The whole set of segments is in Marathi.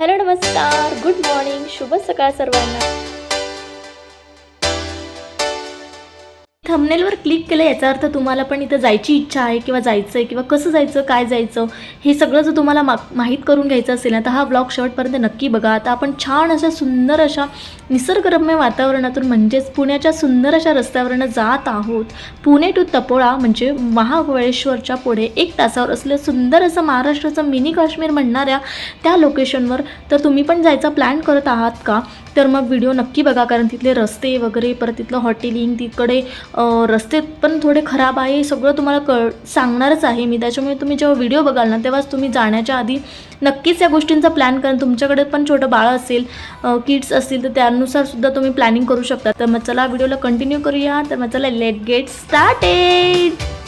हॅलो नमस्कार. Good morning. शुभ सकाळ सर्वांना. थंबनेलवर क्लिक केलं याचा अर्थ तुम्हाला पण इथं जायची इच्छा आहे किंवा जायचं आहे किंवा कसं जायचं काय जायचं हे सगळं जर तुम्हाला मा माहीत करून घ्यायचं असेल ना तर हा ब्लॉग शेवटपर्यंत नक्की बघा. आता आपण छान अशा सुंदर अशा निसर्गरम्य वातावरणातून म्हणजेच पुण्याच्या सुंदर अशा रस्त्यावरनं जात आहोत. पुणे टू तपोळा म्हणजे महाबळेश्वरच्या पुढे एक तासावर असलं सुंदर असं महाराष्ट्राचं मिनी काश्मीर म्हणणाऱ्या त्या लोकेशनवर तर तुम्ही पण जायचा प्लॅन करत आहात का? तर मग व्हिडिओ नक्की बघा कारण तिथले रस्ते वगैरे परत तिथलं हॉटेलिंग तिकडे रस्ते पण थोडे खराब आहे सगळं तुम्हाला कळ सांगणारच आहे मी. त्याच्यामुळे तुम्ही जेव्हा व्हिडिओ बघाल ना तेव्हाच तुम्ही जाण्याच्या आधी नक्कीच या गोष्टींचा प्लॅन करा. तुमच्याकडे पण छोटं बाळ असेल किड्स असतील तर त्यानुसार सुद्धा तुम्ही प्लॅनिंग करू शकता. तर मग चला व्हिडिओला कंटिन्यू करूया. तर मग चला लेट गेट स्टार्टेड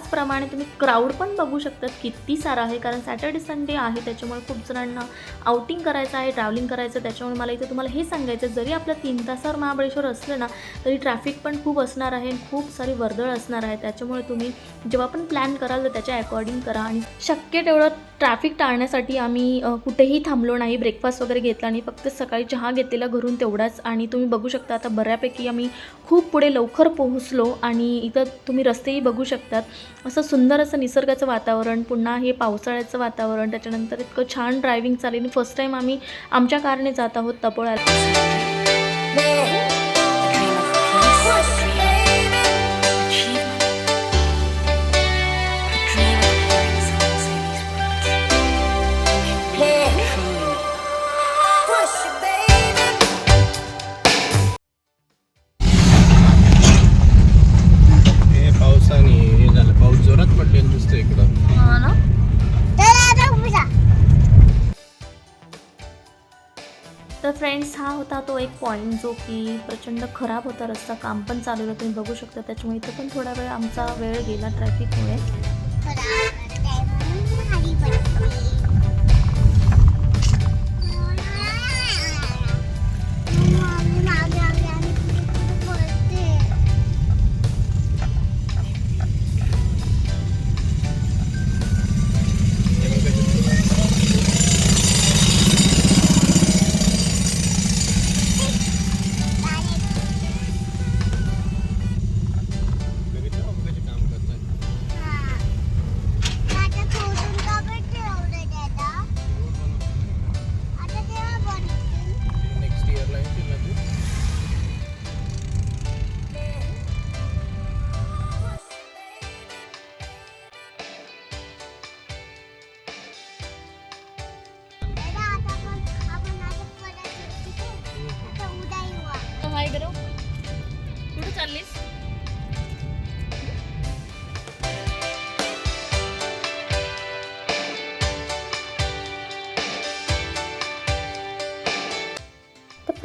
त्याचप्रमाणे तुम्ही क्राऊड पण बघू शकतात. किती सारा आहे कारण सॅटर्डे संडे आहे त्याच्यामुळे खूप जणांना आउटिंग करायचं आहे ट्रॅव्हलिंग करायचं त्याच्यामुळे मला इथे तुम्हाला हे सांगायचं जरी आपलं तीन तासावर महाबळेश्वर असलं ना तरी ट्रॅफिक पण खूप असणार आहे खूप सारी वर्दळ असणार आहे. त्याच्यामुळे तुम्ही जेव्हा पण प्लॅन कराल तर त्याच्या अकॉर्डिंग करा आणि शक्य तेवढं ट्रॅफिक टाळण्यासाठी आम्ही कुठेही थांबलो नाही ब्रेकफास्ट वगैरे घेतला आणि फक्त सकाळी चहा घेतलेला घरून तेवढाच आणि तुम्ही बघू शकता आता बऱ्यापैकी आम्ही खूप पुढे लवकर पोहोचलो आणि इथं तुम्ही रस्तेही बघू शकतात असं सुंदर असं निसर्गाचं वातावरण पुन्हा हे पावसाळ्याचं वातावरण त्याच्यानंतर इतकं छान ड्रायव्हिंग चालेल फर्स्ट टाईम आम्ही आमच्या कारने जात आहोत तपोळ्याला पॉईंट जो की प्रचंड खराब होता रस्ता काम पण चालू होतं तुम्ही बघू शकता. त्याच्यामुळे इथं पण थोडा वेळ आमचा वेळ गेला ट्रॅफिकमुळे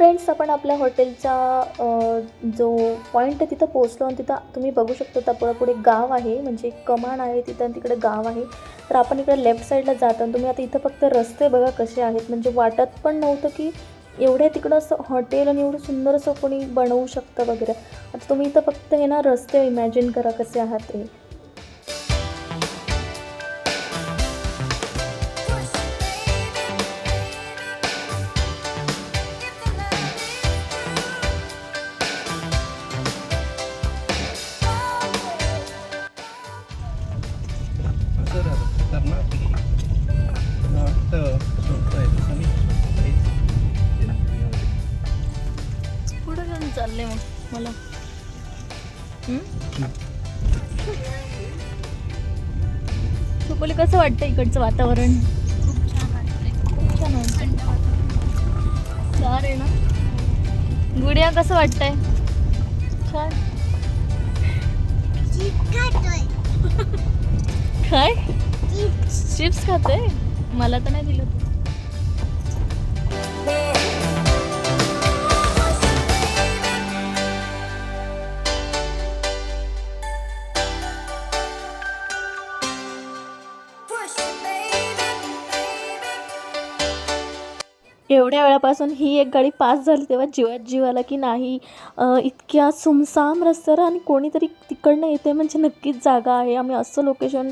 फ्रेंड्स आपण आपल्या हॉटेलचा जो पॉईंट आहे तिथं पोचलो आणि तिथं तुम्ही बघू शकता त्या पुढे गाव आहे म्हणजे एक कमान आहे तिथं आणि तिकडे गाव आहे. तर आपण इकडे लेफ्ट साईडला जातो आणि तुम्ही आता इथं फक्त रस्ते बघा कसे आहेत. म्हणजे वाटत पण नव्हतं की एवढे तिकडं असं हॉटेल आणि एवढं सुंदर असं कोणी बनवू शकतं वगैरे. आता तुम्ही इथं फक्त हे ना रस्ते इमॅजिन करा कसे आहात ते. वाटत इकडचं वातावरण. ना? गुडिया कसं वाटतंय? काय? चिप्स खाते मला तर नाही दिलं तू. एवढ्या वेळापासून ही एक गाडी पास झाली तेव्हा जीवात जीव आला की नाही. इतक्या सुमसाम रस्त्यावर आणि कोणीतरी तिकडनं येते म्हणजे नक्कीच जागा आहे. आम्ही असं लोकेशन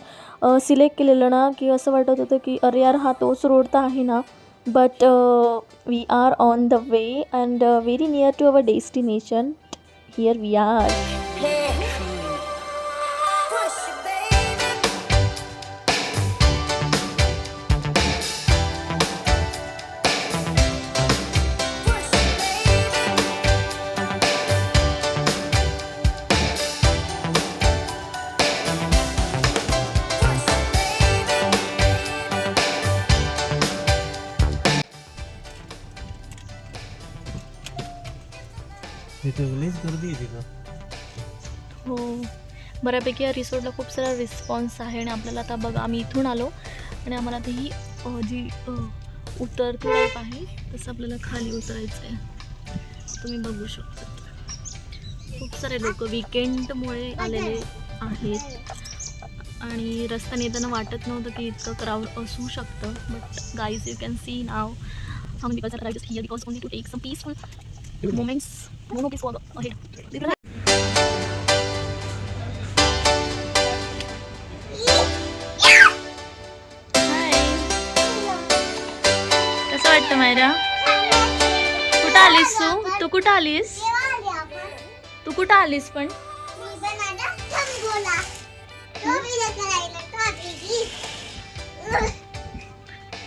सिलेक्ट केलेलं ना की असं वाटत होतं की अरे यार हा तोच रोड तर आहे ना. But we are on the way and very near to our destination here we are गर्दी आहे तिथं. हो. बऱ्यापैकी या रिसॉर्टला खूप सारा रिस्पॉन्स आहे आणि आपल्याला आता बघा आम्ही इथून आलो आणि आम्हाला आता ही अ, जी उतर उतरती टाईप आहे तसं आपल्याला खाली उतरायचं आहे तुम्ही बघू शकता. खूप सारे लोक विकेंडमुळे आलेले आहेत. आणि रस्त्याने येताना वाटत नव्हतं की इतकं क्राऊड असू शकतं but guys you can see now how many people are just here because only to take some peaceful moments. no no please ahead कसं वाटतं मायरा? कुठं आलीस तू? तू कुठं आलीस? तू कुठं आलीस पण?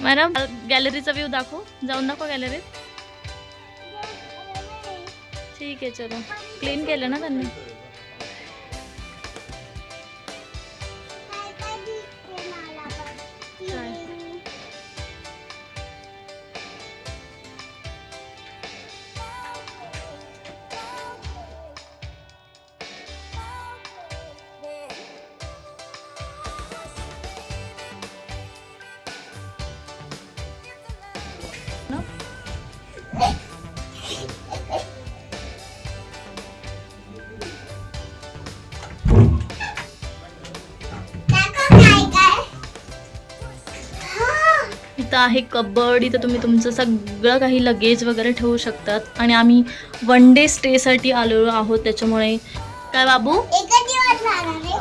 मला गॅलरीचा व्ह्यू दाखव. जाऊन दाखव गॅलरीत. ठीक आहे चलो। क्लीन केलं ना त्यांनी आहे कबड इथं तुम्ही तुमचं सगळं काही लगेज वगैरे ठेवू शकतात. आणि आम्ही वन डे स्टेसाठी आलेलो आहोत त्याच्यामुळे. काय बाबू?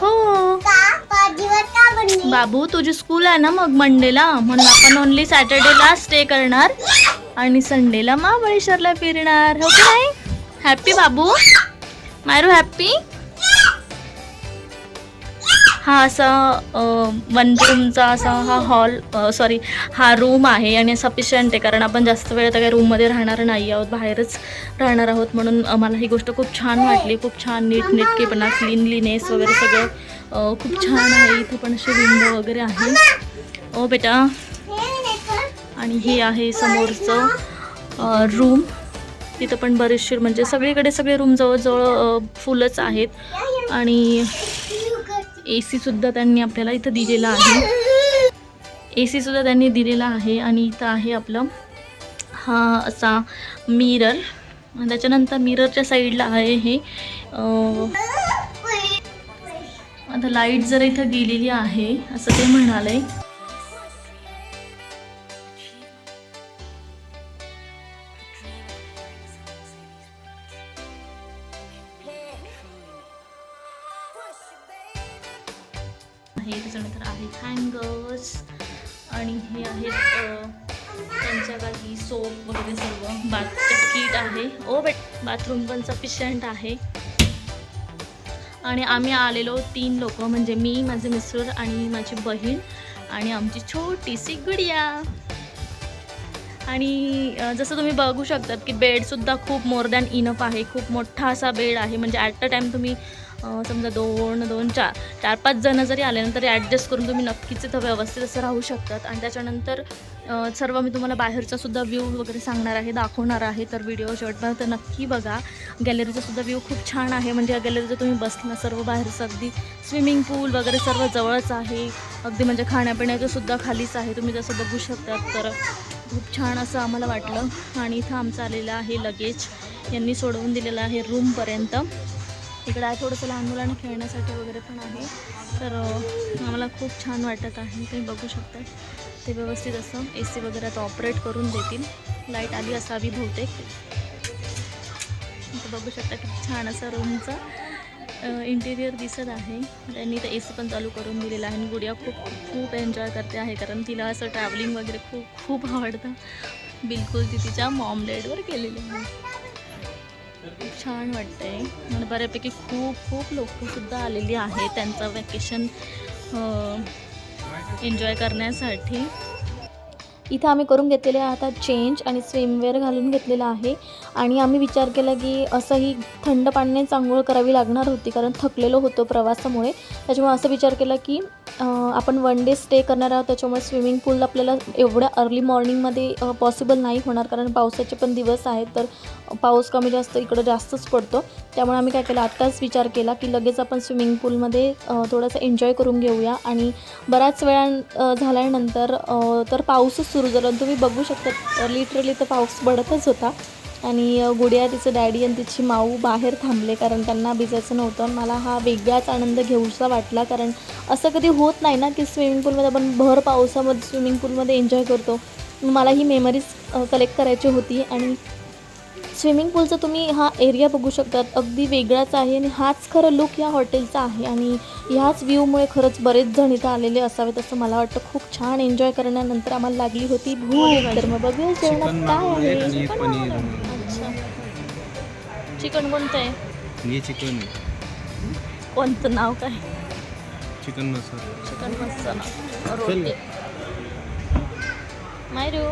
हो. बाबू तुझी स्कूल आहे ना मग मंडेला म्हणून आपण ओनली सॅटर्डेला स्टे करणार. आणि संडेला महाबळेश्वरला फिरणार. हो की नाही? हॅपी बाबू? मायरू हॅपी हा असा वन रूमचा असा हा हॉल सॉरी हा रूम आहे आणि सफिशियंट आहे कारण आपण जास्त वेळ तर काही रूममध्ये राहणार नाही आहोत बाहेरच राहणार आहोत म्हणून मला ही गोष्ट खूप छान वाटली. खूप छान नीट नीटकेपणा क्लीनलीनेस वगैरे सगळं खूप छान आहे. इथं पण असे विंडो वगैरे आहे. ओ बेटा. आणि हे आहे समोरचं रूम तिथं पण बरेचसे म्हणजे सगळीकडे सगळे रूम जवळजवळ फुलंच फुलच आहेत. आणि ए सीसुद्धा त्यांनी आपल्याला इथं दिलेला आहे. ए सीसुद्धा त्यांनी दिलेला आहे आणि इथं आहे आपलं हा असा मिरर त्याच्यानंतर मिररच्या साईडला आहे हे आता लाइट जर इथं गेलेली आहे असं ते म्हणाले. आहे आणि हे आहेत त्यांच्या जागी सोप वगैरे सर्व. बाथचं किट आहे. ओ बेट बाथरूम पण सफिशियंट आहे. आणि आम्ही आलेलो तीन लोक म्हणजे मी माझे मिस्टर आणि माझी बहीण आणि आमची छोटीशी गुडिया. आणि जसं तुम्ही बघू शकतात की बेडसुद्धा खूप मोर दॅन इनफ आहे. खूप मोठा असा बेड आहे. म्हणजे ॲट अ टाईम तुम्ही समजा दोन दोन चार चार पाच जणं जरी आले ना तरी ॲडजस्ट करून तुम्ही नक्कीच इथं व्यवस्थित असं राहू शकतात. आणि त्याच्यानंतर सर्व मी तुम्हाला बाहेरचा सुद्धा व्ह्यू वगैरे सांगणार आहे दाखवणार आहे. तर व्हिडिओ शेवटपर्यंत तर नक्की बघा. गॅलरीचा सुद्धा व्ह्यू खूप छान आहे. म्हणजे या गॅलरीचं तुम्ही बसला सर्व बाहेरचं अगदी स्विमिंग पूल वगैरे सर्व जवळच आहे. अगदी म्हणजे खाण्यापिण्याचं सुद्धा खालीच आहे. तुम्ही जसं बघू शकतात तर खूप छान असं आम्हाला वाटलं. आणि इथं आमचं आलेलं आहे लगेज यांनी सोडवून दिलेलं आहे रूमपर्यंत इकडं आहे. थोडंसं लहान मुलांना खेळण्यासाठी वगैरे पण आहे. तर आम्हाला खूप छान वाटत आहे. तुम्ही बघू शकता. ते व्यवस्थित असं ए सी वगैरे आता ऑपरेट करून देतील. लाइट आली असावी बहुतेक. बघू शकता किती छान असं रूमचं इंटिरियर दिसत आहे. त्यांनी तर ए सी पण चालू करून दिलेलं आहे. आणि गुडिया खूप खूप एन्जॉय करते आहे. कारण तिला असं ट्रॅव्हलिंग वगैरे खूप खूप आवडतं. बिलकुल ती तिच्या मॉमलेटवर केलेली आहे. खूप छान वाटतंय. आणि बऱ्यापैकी खूप खूप लोकंसुद्धा आलेली आहे त्यांचं वॅकेशन एन्जॉय करण्यासाठी. इथं आम्ही करून घेतलेले आहे आता चेंज आणि स्विमवेअर घालून घेतलेलं आहे. आणि आम्ही विचार केला की असंही थंड पाण्यानेच आंघोळ करावी लागणार होती कारण थकलेलो होतो प्रवासामुळे. त्याच्यामुळे असं विचार केला की आपण वन डे स्टे करणार आहोत त्याच्यामुळे स्विमिंग पूल आपल्याला एवढ्या अर्ली मॉर्निंगमध्ये पॉसिबल नाही होणार. कारण पावसाचे पण दिवस आहेत तर पाऊस कमी जास्त इकडं जास्तच पडतो. त्यामुळे आम्ही काय केलं आत्ताच विचार केला की लगेच आपण स्विमिंग पूलमध्ये थोडासा थोडंसं एन्जॉय करून घेऊया. आणि बऱ्याच वेळा झाल्यानंतर तर पाऊसच सुरू झाला. आणि तुम्ही बघू शकता लिटरली तर पाऊस पडतच होता. आणि गुडिया तिचं डॅडी आणि तिची माऊ बाहेर थांबले कारण त्यांना भिजायचं नव्हतं. आणि मला हा वेगळाच आनंद घेऊसा वाटला कारण असं कधी होत नाही ना की स्विमिंग पूलमध्ये आपण भर पावसामध्ये स्विमिंग पूलमध्ये एन्जॉय करतो. मला ही मेमरीज कलेक्ट करायची होती आणि स्विमिंग पूलचा तुम्ही हा एरिया बघू शकतात. अगदी वेगळाच आहे आणि हाच खरं लुक या हॉटेलचा आहे आणि ह्याच व्ह्यूमुळे खरंच बरेच जण इथं आलेले असावेत असं मला वाटतं. खूप छान एन्जॉय करण्यानंतर आम्हाला लागली होती भूक. तर मग बघूया चिकन जेवणात काय आहे. चिकन कोणतं आहे? हे चिकन कोणतं नाव काय? चिकन मसाला. चिकन मसाला. रोटी. मायरू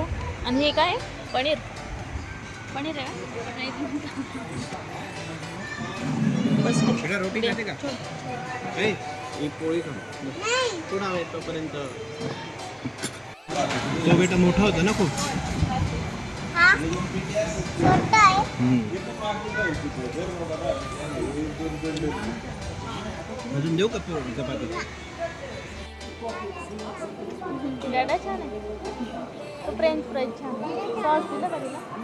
आणि हे काय? पनीर. पनीर आहे. बस. रोटी खाते का? ए, एक पोळी खा थोडा वेळ तोपर्यंत तो बेटा मोठा होता ना खूप. अजून देऊ का पोळी चपाती? फ्रेंच फ्राईज छान सॉस दिलं का तिला?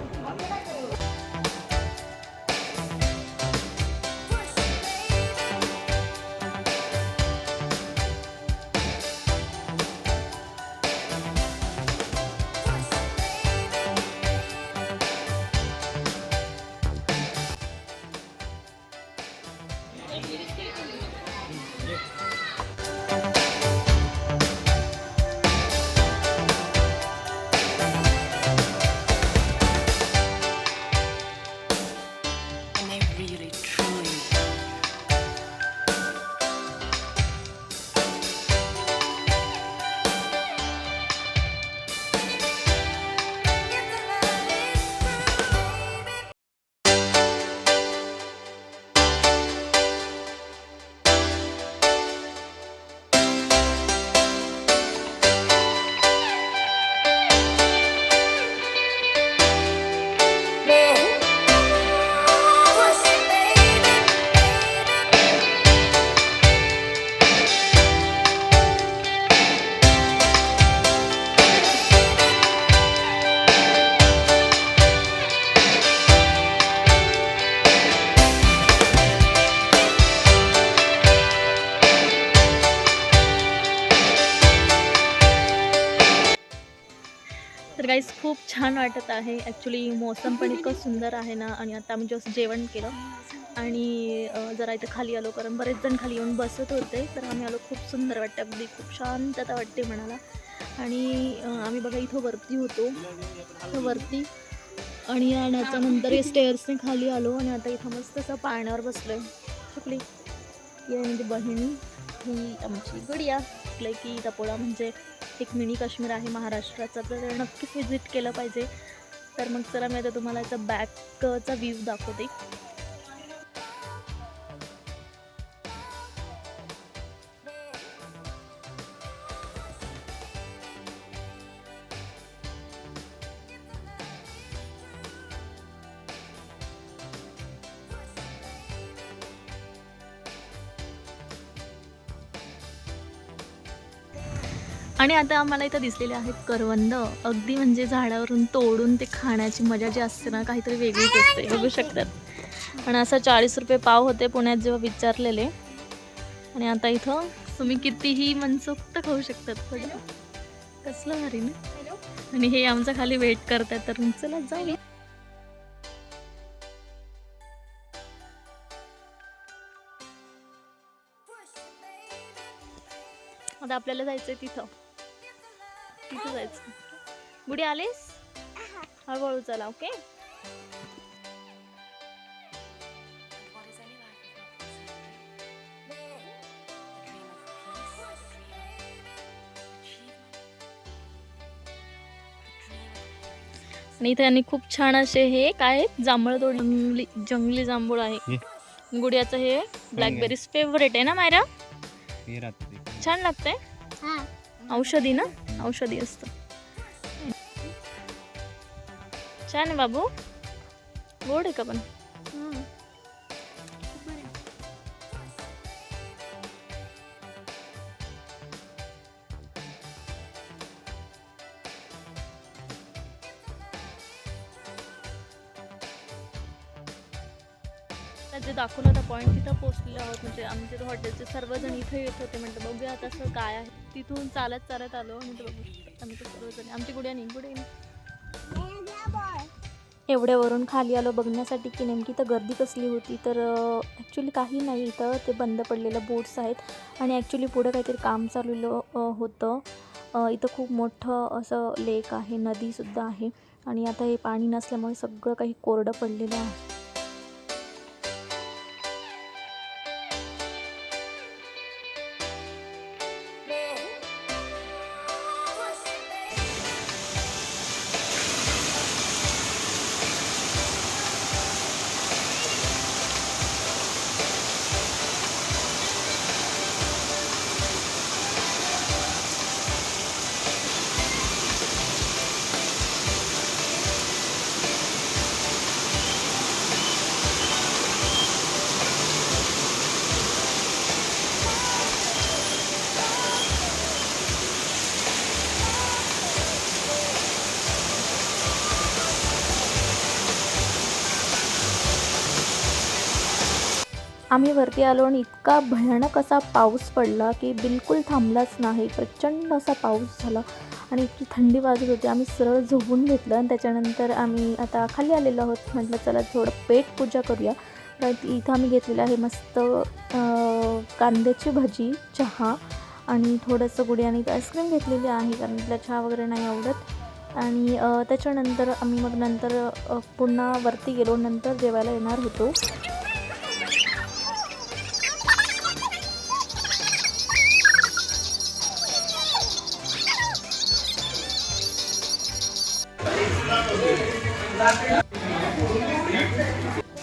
तर काहीच खूप छान वाटत आहे. ॲक्च्युली मोसम पण इतकं सुंदर आहे ना आणि आता आम्ही जस्ट जेवण केलं. आणि जरा इथं खाली आलो कारण बरेच जण खाली येऊन बसत होते. तर आम्ही आलो खूप सुंदर वाटतं. अगदी खूप शांतता वाटते म्हणाला आणि आम्ही बघा इथं वरती होतो. इथं वरती. आणि नंतर स्टेअर्सने खाली आलो आणि आता इथं मस्त असं पाण्यावर बसलो आहे चुकली. ही म्हणजे बहिणी. ही आमची गुडिया. म्हटलं की तपोळा म्हणजे एक मिनी काश्मीर आहे महाराष्ट्राचा तर नक्कीच व्हिजिट केलं पाहिजे. तर मग चला मी आता तुम्हाला याचा बॅकचा व्ह्यू दाखवते. आणि आता आम्हाला इथं दिसलेले आहेत करवंद. अगदी म्हणजे झाडावरून तोडून ते खाण्याची मजा जी असते ना काहीतरी वेगळीच असते. बघू शकतात. आणि असं चाळीस रुपये पाव होते पुण्यात जेव्हा विचारलेले. आणि आता इथं तुम्ही कितीही मनसोक्त खाऊ शकतात. कसलं भारी ना. आणि हे आमचं खाली वेट करतात तर चला जाऊ आता आपल्याला जायचंय तिथं. तिथं जायचं. गुडी आलीस? हळूहळू चला ओके? आणि इथे यांनी खूप छान असे हे काय? जांभळ जंगली जंगली जांभूळ आहे. गुडियाचं हे ब्लॅकबेरीज फेवरेट आहे ना मायरा? छान लागतंय. औषधी ना? औषधी असतं. छान आहे बाबू. गोड आहे का पण? जे दाखवलं होता पॉईंट तिथं पोहोचलेलो आहोत म्हणजे आमचे हॉटेलचे सर्वजण इथे येत होते म्हणतो बघूया आता असं काय आहे. तिथून चालत चालत आलो म्हणजे बघू आम्ही तर सर्वजण. आमची गुड्या नाही गुड्या एवढ्यावरून खाली आलो बघण्यासाठी की नेमकी तर गर्दी कसली होती तर ॲक्च्युली काही नाही इथं. ते बंद पडलेलं बोट्स आहेत. आणि ॲक्च्युली पुढं काहीतरी काम चालूलं होतं. इथं खूप मोठं असं लेक आहे नदीसुद्धा आहे. आणि आता हे पाणी नसल्यामुळे सगळं काही कोरडं पडलेलं आहे. आम्ही वरती आलो आणि इतका भयानक असा पाऊस पडला की बिलकुल थांबलाच नाही. प्रचंड असा पाऊस झाला आणि इतकी थंडी वाजत होती. आम्ही सरळ झोपून घेतलं आणि त्याच्यानंतर आम्ही आता खाली आलेलो आहोत. म्हटलं चला थोडं पेट पूजा करूया. तर इथं आम्ही घेतलेलं आहे मस्त कांद्याची भजी चहा आणि थोडंसं गुडी आणि आईस्क्रीम घेतलेली आहे कारण तिला चहा वगैरे नाही आवडत. आणि त्याच्यानंतर आम्ही मग नंतर पुन्हा वरती गेलो. नंतर जेवायला येणार होतो.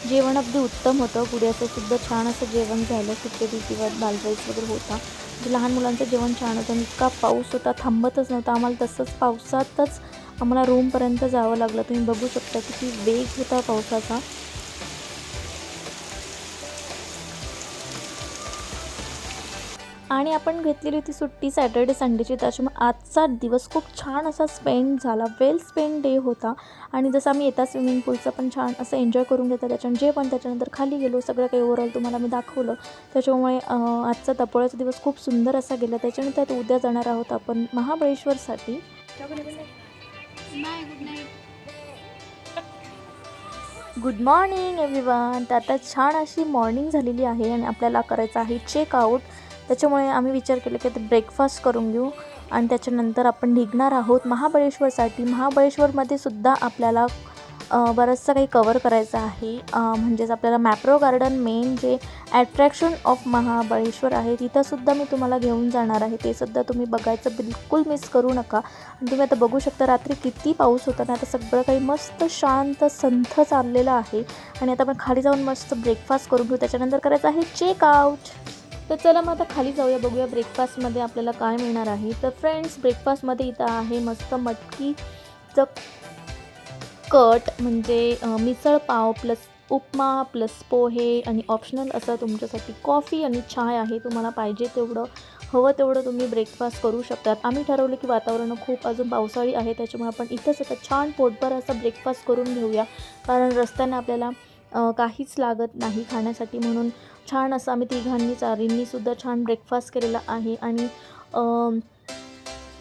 जेवण अगदी उत्तम होतं. पुढे असं सुद्धा छान असं जेवण झालं. खिचडी किंवा दाल वगैरे होता. म्हणजे लहान मुलांचं जेवण छान होतं इतका पाऊस होता थांबतच नव्हता. आम्हाला तसंच पावसातच आम्हाला रूमपर्यंत जावं लागलं. तुम्ही बघू शकता किती वेग होता पावसाचा. आणि आपण घेतलेली होती सुट्टी सॅटर्डे संडेची. त्याच्यामुळे आजचा दिवस खूप छान असा स्पेंड झाला. वेल स्पेंड डे होता. आणि जसं आम्ही येता स्विमिंग पूलचं पण छान असं एन्जॉय करून घेतलं त्याच्यानं जे पण त्याच्यानंतर खाली गेलो सगळं काही ओव्हरऑल तुम्हाला मी दाखवलं. त्याच्यामुळे आजचा तपोळ्याचा दिवस खूप सुंदर असा गेला. त्याच्यानंतर उद्या जाणार आहोत आपण महाबळेश्वरसाठी. गुड मॉर्निंग एव्हरीवन तर आता छान अशी मॉर्निंग झालेली आहे आणि आपल्याला करायचं आहे चेकआउट त्याच्यामुळे आम्ही विचार केला की आता ब्रेकफास्ट करून घेऊ. आणि त्याच्यानंतर आपण निघणार आहोत महाबळेश्वरसाठी. महाबळेश्वरमध्ये सुद्धा आपल्याला बरंचसं काही कवर करायचं आहे. म्हणजेच आपल्याला मॅप्रो गार्डन मेन जे ॲट्रॅक्शन ऑफ महाबळेश्वर आहे तिथंसुद्धा मी तुम्हाला घेऊन जाणार आहे. ते सुद्धा तुम्ही बघायचं बिलकुल मिस करू नका. आणि तुम्ही आता बघू शकता रात्री किती पाऊस होता ना आता सगळं काही मस्त शांत संथ चाललेलं आहे. आणि आता आपण खाली जाऊन मस्त ब्रेकफास्ट करून घेऊ. त्याच्यानंतर करायचं आहे चेकआउट तर चला मग आता खाली जाऊया बघूया ब्रेकफास्टमध्ये आपल्याला काय मिळणार आहे. तर फ्रेंड्स ब्रेकफास्टमध्ये इथं आहे मस्त मटकीचं कट म्हणजे मिसळ पाव प्लस उपमा प्लस पोहे आणि ऑप्शनल असं तुमच्यासाठी कॉफी आणि चाय आहे. तुम्हाला पाहिजे तेवढं हवं तेवढं तुम्ही ब्रेकफास्ट करू शकतात आम्ही ठरवलं की वातावरण खूप अजून पावसाळी आहे त्याच्यामुळे आपण इथंच आता छान पोटभर असं ब्रेकफास्ट करून घेऊया. कारण रस्त्याने आपल्याला काहीच लागत नाही खाण्यासाठी म्हणून छान असं आम्ही तिघांनी चारींनीसुद्धा छान ब्रेकफास्ट केलेला आहे. आणि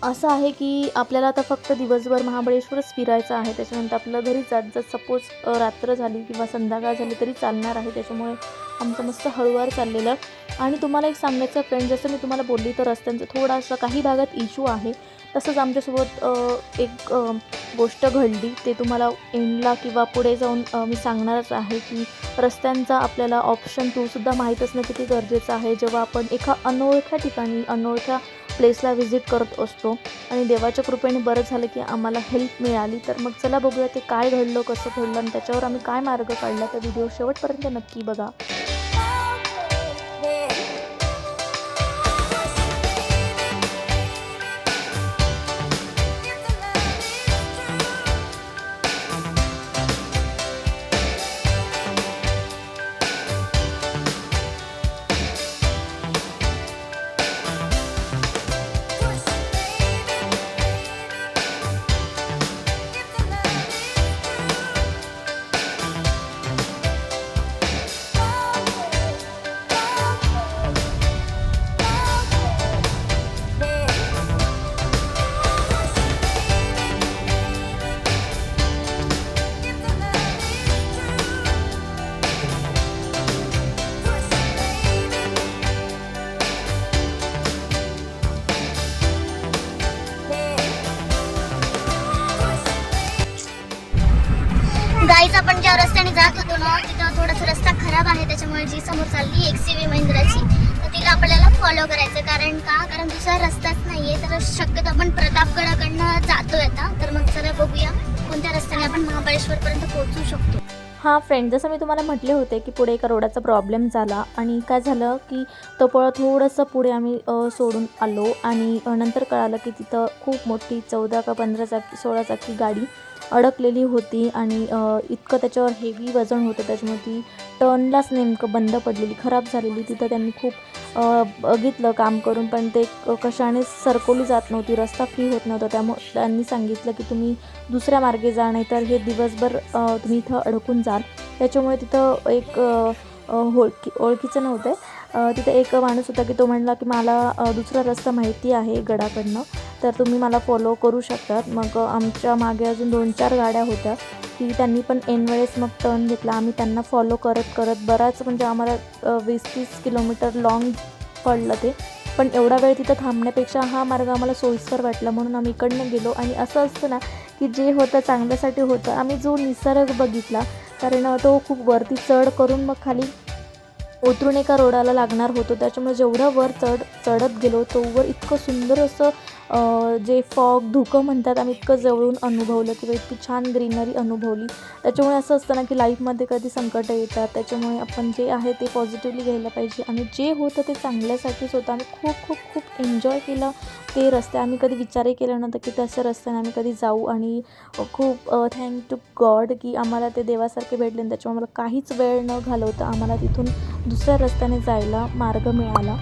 असं आहे की आपल्याला आता फक्त दिवसभर महाबळेश्वरच फिरायचं आहे. त्याच्यानंतर आपलं घरी जात जर सपोज रात्र झाली किंवा संध्याकाळ झाली तरी चालणार आहे. त्याच्यामुळे आमचं मस्त हळूवार चाललेलं. आणि तुम्हाला एक सांगायचं फ्रेंड जसं मी तुम्हाला बोलली तर रस्त्यांचं थोडासा काही भागात इश्यू आहे. तसंच आमच्यासोबत एक गोष्ट घडली. ते तुम्हाला एंडला किंवा पुढे जाऊन मी सांगणारच आहे की रस्त्यांचा आपल्याला ऑप्शन टूसुद्धा माहीत असणं किती गरजेचं आहे. जेव्हा आपण एका अनोळख्या ठिकाणी अनोळख्या प्लेसला व्हिजिट करत असतो आणि देवाच्या कृपेने बरं झालं की आम्हाला हेल्प मिळाली तर मग चला बघूया ते काय घडलं कसं घडलं आणि त्याच्यावर आम्ही काय मार्ग काढला. तर व्हिडिओ शेवटपर्यंत नक्की बघा. हां फ्रेंड जसं मी तुम्हाला म्हटले होते की पुढे एका रोडाचा प्रॉब्लेम झाला आणि काय झालं की तो पळ थोडंसं पुढे आम्ही सोडून आलो आणि नंतर कळालं की तिथं खूप मोठी चौदा का पंधरा चाकी सोळा चाकी गाडी अडकलेली होती आणि इतकं त्याच्यावर हेवी वजन होतं. त्याच्यामुळे ती टर्नलाच नेमकं बंद पडलेली खराब झालेली. तिथं त्यांनी खूप बघितलं काम करून पण ते कशाने सरकवली जात नव्हती रस्ता फ्री होत नव्हता. त्यामुळे त्यांनी सांगितलं की तुम्ही दुसऱ्या मार्गे जा नाही तर हे दिवसभर तुम्ही इथं अडकून जाल. त्याच्यामुळे तिथं एक होळखी ओळखीचं नव्हतं. तिथं एक माणूस होता की तो म्हणला की मला दुसरा रस्ता माहिती आहे गडाकडनं तर तुम्ही मला फॉलो करू शकतात. मग आमच्या मागे अजून दोन चार गाड्या होत्या की त्यांनी पण ऐनवेळेस मग टर्न घेतला. आम्ही त्यांना फॉलो करत करत बराच म्हणजे आम्हाला वीस तीस किलोमीटर लाँग पडलं ते. पण एवढा वेळ तिथं थांबण्यापेक्षा हा मार्ग आम्हाला सोयीस्कर वाटला. म्हणून आम्ही इकडनं गेलो. आणि असं असतं ना की जे होतं चांगल्यासाठी होतं. आम्ही जो निसर्ग बघितला कारण तो खूप वरती चढ करून मग खाली उतरून एका रोडाला लागणार होतो. त्याच्यामुळे जेवढं वर चढ चढत गेलो तो वर इतकं सुंदर असं जे फॉग धुकं म्हणतात आम्ही इतकं जवळून अनुभवलं किंवा इतकी छान ग्रीनरी अनुभवली. त्याच्यामुळे असं असतं ना की लाईफमध्ये कधी संकटं येतात त्याच्यामुळे आपण जे आहे ते पॉझिटिव्हली घ्यायला पाहिजे. आणि जे होतं ते चांगल्यासाठीच होतं. आम्ही खूप खूप खूप एन्जॉय केलं ते रस्ते. आम्ही कधी विचारही केला नव्हता की तशा रस्त्याने आम्ही कधी जाऊ. आणि खूप थँक टू गॉड की आम्हाला ते देवासारखे भेटले आणि त्याच्यामुळे मला काहीच वेळ न घालवता आम्हाला तिथून दुसऱ्या रस्त्याने जायला मार्ग मिळाला.